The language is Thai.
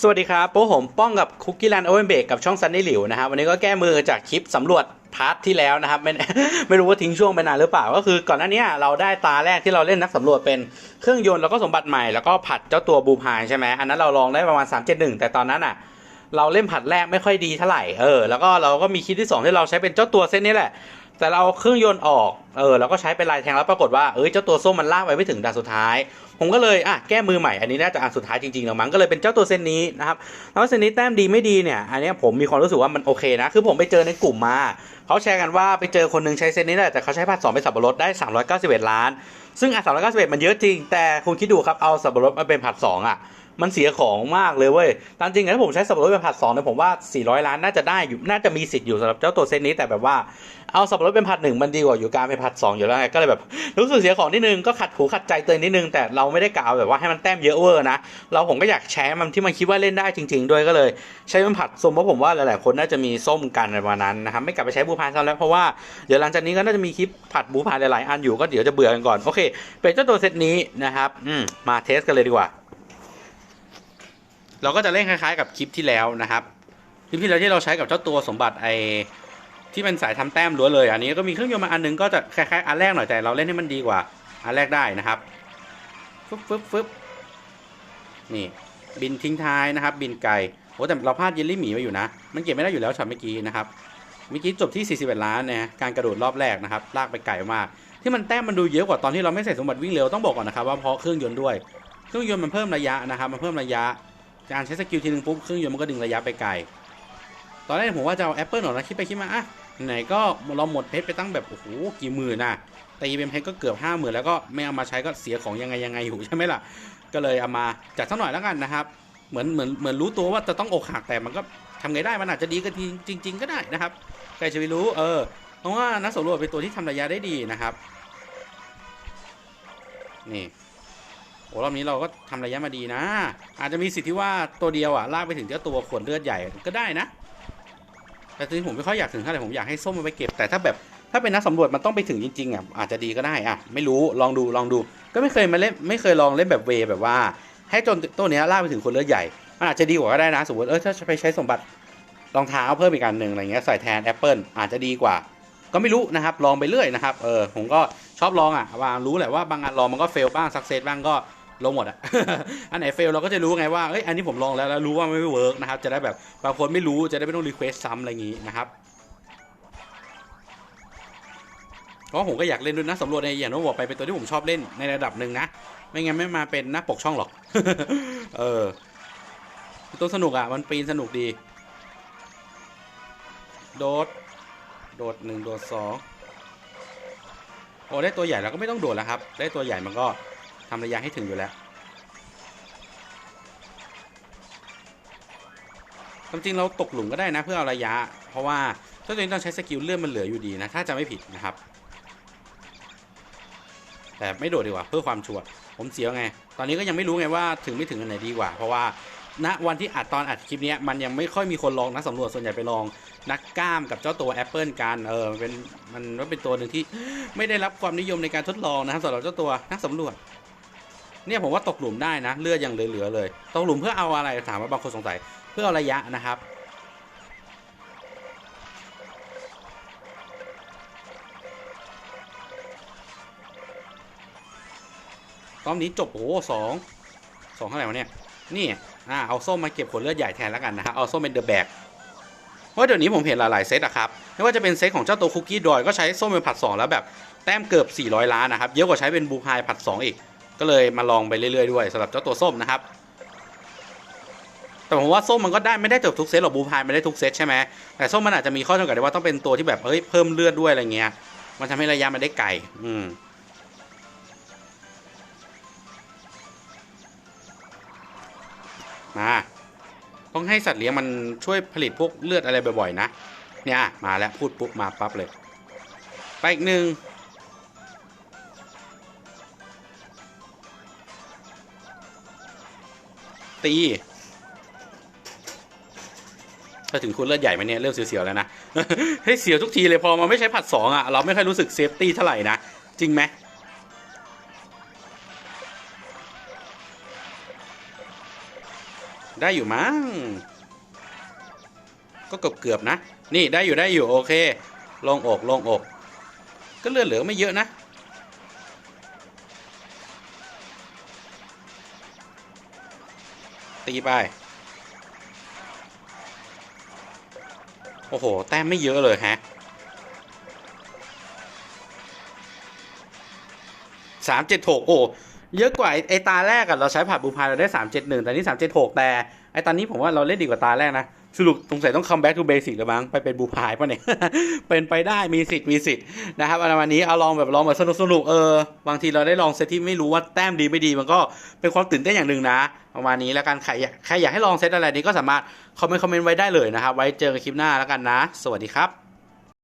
สวัสดีครับโป้ผมป้องกับคุกกี้แลนด์โอเวนเบกกับช่องซันนี่หลิวนะครับวันนี้ก็แก้มือจากคลิปสำรวจพาร์ทที่แล้วนะครับไม่ไม่รู้ว่าทิ้งช่วงไปนานหรือเปล่า ก็คือก่อนหน้านี้เราได้ตาแรกที่เราเล่นนักสำรวจเป็นเครื่องยนต์แล้วก็สมบัติใหม่แล้วก็ผัดเจ้าตัวบูพายใช่ไหมอันนั้นเราลองได้ประมาณ 371 แต่ตอนนั้นอะ เราเล่นผัดแรกไม่ค่อยดีเท่าไหร่เออแล้วก็เราก็มีคลิปที่สองที่เราใช้เป็นเจ้าตัวเส้นนี้แหละ แต่เราเอาเครื่องยนต์ออกเออแล้วก็ใช้เป็นลายแทงแล้วปรากฏว่าเอ้ยเจ้าตัวส้มมันลากไปไม่ถึงด่านสุดท้าย ผมก็เลยอะแก้มือใหม่อันนี้น่าจะอันสุดท้ายจริงๆแล้วมั้งก็เลยเป็นเจ้าตัวเส้นนี้นะครับแล้วเส้นนี้แต้มดีไม่ดีเนี่ยอันนี้ผมมีความรู้สึกว่ามันโอเคนะคือผมไปเจอในกลุ่มมาเขาแชร์กันว่าไปเจอคนหนึงใช้เส้นนี้แหละแต่เขาใช้ผัดสองเป็นสับปะรดได้391 ล้าน ซึ่งอะ391 มันเยอะจริง แต่คุณคิดดูครับเอาสับปะรดมาเป็นผัดสองอะมันเสียของมากเลยเว้ย ตามจริงถ้าผมใช้สับปะรดเป็นผัดสองเนี่ยผมว่า 400 ล้านน่าจะได้อยู่ น่าจะมีสิทธิ์อยู่สำหรับเจ้าตัวเซตนี้ แต่แบบว่า เอาสับปะรดเป็นผัดหนึ่งมันดีกว่าอยู่การเป็นผัดสองอยู่แล้วไงก็เลยแบบรู้สึกเสียของนิดนึงก็ขัดหูขัดใจเตือนนิดนึง แต่เราไม่ได้กล่าวแบบว่าให้มันแต้มเยอะเวอร์นะ เราผมก็อยากแชร์มันที่มันคิดว่าเล่นได้จริง ๆ ด้วยก็เลย ใช้เป็นผัดส้มเพราะผมว่าหลายๆคนน่าจะมีส้มกันในวันนั้นนะครับไม่กลับไปใช้บูพานซ้ำแล้วเพราะว่าเดี๋ยวหลังจากนี้ก็น่าจะมีคลิปผัดบูพานหลายๆอันอยู่ก็เดี๋ยวจะเบื่อกันก่อนโอเคเป็นเจ้าตัวเซตนี้นะครับอืมมาเทสกันเลยดีกว่า เราก็จะเล่นคล้าย ๆ กับคลิปที่แล้วนะครับคลิปที่แล้วที่เราใช้กับเจ้าตัวสมบัติไอ ที่เป็นสายทำแต้มล้วนเลย อันนี้ก็มีเครื่องยนต์มาอันหนึงก็จะคล้ายๆอันแรกหน่อยแต่เราเล่นให้มันดีกว่า อันแรกได้นะครับฟึบฟึบฟึบนี่บินทิ้งท้ายนะครับ บินไกลโอ้แต่เราพลาดเยลลี่หมีไปอยู่นะ มันเก็บไม่ได้อยู่แล้วช็อตเมื่อกี้นะครับเมื่อกี้จบที่ 41 ล้านนะการกระโดดรอบแรกนะครับลากไปไกลมาก ที่มันแต้มมันดูเยอะกว่าตอนที่เราไม่ใส่สมบัติวิ่งเร็วต้องบอกก่อนนะครับว่าเพราะเครื่องยนต์ด้วย เครื่องยนต์มันเพิ่มระยะนะครับ มันเพิ่มระยะ การใช้สกิลทีนึงปุ๊บเครื่องยนต์มันก็ดึงระยะไปไกล ตอนแรกผมว่าจะเอาแอปเปิลหน่อยนะคิดไปคิดมาอะไหนก็เราหมดเพชรไปตั้งแบบโอ้โหกี่หมื่นนะตีเป็นเพชรก็เกือบห้าหมื่นแล้วก็ไม่เอามาใช้ก็เสียของยังไงยังไงอยู่ใช่ไหมล่ะก็เลยเอามาจัดสักหน่อยแล้วกันนะครับ เหมือนเหมือนเหมือนรู้ตัวว่าจะต้องอกหักแต่มันก็ทำไงได้มันอาจจะดีกันจริงจริง ๆ ก็ได้นะครับใครจะไปรู้เออเพราะว่านักสำรวจเป็นตัวที่ทำระยะได้ดีนะครับนี่โอ้รอบนี้เราก็ทำระยะมาดีนะ อาจจะมีสิทธิ์ที่ว่าตัวเดียวอะลากไปถึงเจ้าตัวขวดเลือดใหญ่ก็ได้นะ แต่ที่ผมไม่ค่อยอยากถึงเท่าไหร่ผมอยากให้ส้มมันไปเก็บแต่ถ้าแบบถ้าเป็นนักสำรวจมันต้องไปถึงจริงๆอะอาจจะดีก็ได้อะไม่รู้ลองดูลองดู ก็ไม่เคยมาเล่นไม่เคยลองเล่นแบบเวแบบว่า ให้จนตัวเนี้ยลาไปถึงคนเลือดใหญ่มันอาจจะดีกว่าก็ได้นะสมมติเออถ้าไปใช้สมบัติรองเท้าเพิ่มอีกอันหนึ่งอะไรเงี้ยใส่แทนแอปเปิลอาจจะดีกว่า ก็ไม่รู้นะครับลองไปเรื่อยนะครับเออผมก็ชอบลองอะว่ารู้แหละว่าบางอันลองมันก็เฟลบ้างสักเซสบ้างก็ ลงหมดอะอันไหนเฟลเราก็จะรู้ไงว่าเอ้ยอันนี้ผมลองแล้วแล้วรู้ว่าไม่เวิร์กนะครับจะได้แบบบางคนไม่รู้จะได้ไม่ต้องรีเควสซ้ำอะไรอย่างงี้นะครับเพราะผมก็อยากเล่นด้วยนะสำรวจในอย่างที่บอกไปเป็นตัวที่ผมชอบเล่นในระดับหนึ่งนะ ไม่งั้นไม่มาเป็นหน้าปกช่องหรอก เออตัวสนุกอะมันปีนสนุกดี โดด โดดหนึ่งโดดสองโอ้ได้ตัวใหญ่แล้วก็ไม่ต้องโดดแล้วครับ ได้ตัวใหญ่มันก็ ทำระยะให้ถึงอยู่แล้วความจริงเราตกหลุมก็ได้นะเพื่อเอาระยะ เพราะว่าถ้าตัวเองต้องใช้สกิลเลื่อนมันเหลืออยู่ดีนะ ถ้าจะไม่ผิดนะครับ แต่ไม่โดดดีกว่าเพื่อความชัวร์ผมเสียวไง ตอนนี้ก็ยังไม่รู้ไงว่าถึงไม่ถึงอันไหนดีกว่า เพราะว่าณวันที่อัดตอนอัดคลิปนี้มันยังไม่ค่อยมีคนลองนักสำรวจส่วนใหญ่ไปลองนักกล้ามกับเจ้าตัวแอปเปิลกันเออเป็นมันก็เป็นตัวหนึ่งที่ไม่ได้รับความนิยมในการทดลองนะครับสำหรับเจ้าตัวนักสำรวจ เนี่ยผมว่าตกหลุมได้นะ เลือดยังเหลือๆเลย ตกหลุมเพื่อเอาอะไรถามว่าบางคนสงสัยเพื่อเอาระยะนะครับรอบนี้จบโอ้สองสองเท่าไหร่วะเนี่ยนี่อ่าเอาส้มมาเก็บขนเลือดใหญ่แทนแล้วกันนะครับเอาส้มเป็นเดอะแบกเพราะเดี๋ยวนี้ผมเห็นหลายๆเซตอะครับไม่ว่าจะเป็นเซตของเจ้าตัวคุกกี้ดอยก็ใช้ส้มเป็นผัดสองแล้วแบบแต้มเกือบ400 ล้านนะครับเยอะกว่าใช้เป็นบูพายผัดสองอีก ก็เลยมาลองไปเรื่อยๆด้วยสำหรับเจ้าตัวส้มนะครับ แต่ผมว่าส้มมันก็ได้ไม่ได้จบทุกเซตหรอกบูพายไม่ได้ทุกเซตใช่ไหมแต่ส้มมันอาจจะมีข้อจำกัดได้ว่าต้องเป็นตัวที่แบบเฮ้ยเพิ่มเลือดด้วยอะไรเงี้ย มันทำให้ระยะมันได้ไกลอืมมาต้องให้สัตว์เลี้ยงมันช่วยผลิตพวกเลือดอะไรบ่อยๆนะ เนี่ยมาแล้วพูดปุ๊บมาปั๊บเลย ไปอีกหนึ่ง ตี ถ้าถึงคุณเลือดใหญ่ไหมเนี่ย เริ่มเสียวๆแล้วนะให้เสียวทุกทีเลยพอมาไม่ใช้ผัดสองอะ เราไม่ค่อยรู้สึกเซฟตี้เท่าไหร่นะ จริงไหมได้อยู่มั้ง ก็เกือบเกือบๆนะ นี่ได้อยู่ได้อยู่โอเคลงอกลงอก ก็เลือดเหลือไม่เยอะนะ ตีไป โอ้โห แต้มไม่เยอะเลยฮะสามเจ็ดหกโอ้ เยอะกว่าไอ้ไอตาแรกอะเราใช้ผัดบูพายเราได้สามเจ็ดหนึ่งแต่นี่สามเจ็ดหกแต่ไอตอนนี้ผมว่าเราเล่นดีกว่าตาแรกนะ สรุปสงสัยต้อง come back to basic แล้วมั้งไปเป็นบูพายป่ะเนี่ย เป็นไปได้มีสิทธิ์มีสิทธิ์นะครับเอาวันนี้เอาลองแบบลองแบบสนุกสนุกเออบางทีเราได้ลองเซตที่ไม่รู้ว่าแต้มดีไม่ดีมันก็เป็นความตื่นเต้นอย่างหนึ่งนะประมาณนี้แล้วกันใครอยากใครอยากให้ลองเซตอะไรนี้ก็สามารถคอมเมนต์คอมเมนต์ไว้ได้เลยนะครับไว้เจอกันคลิปหน้าแล้วกันนะ สวัสดีครับ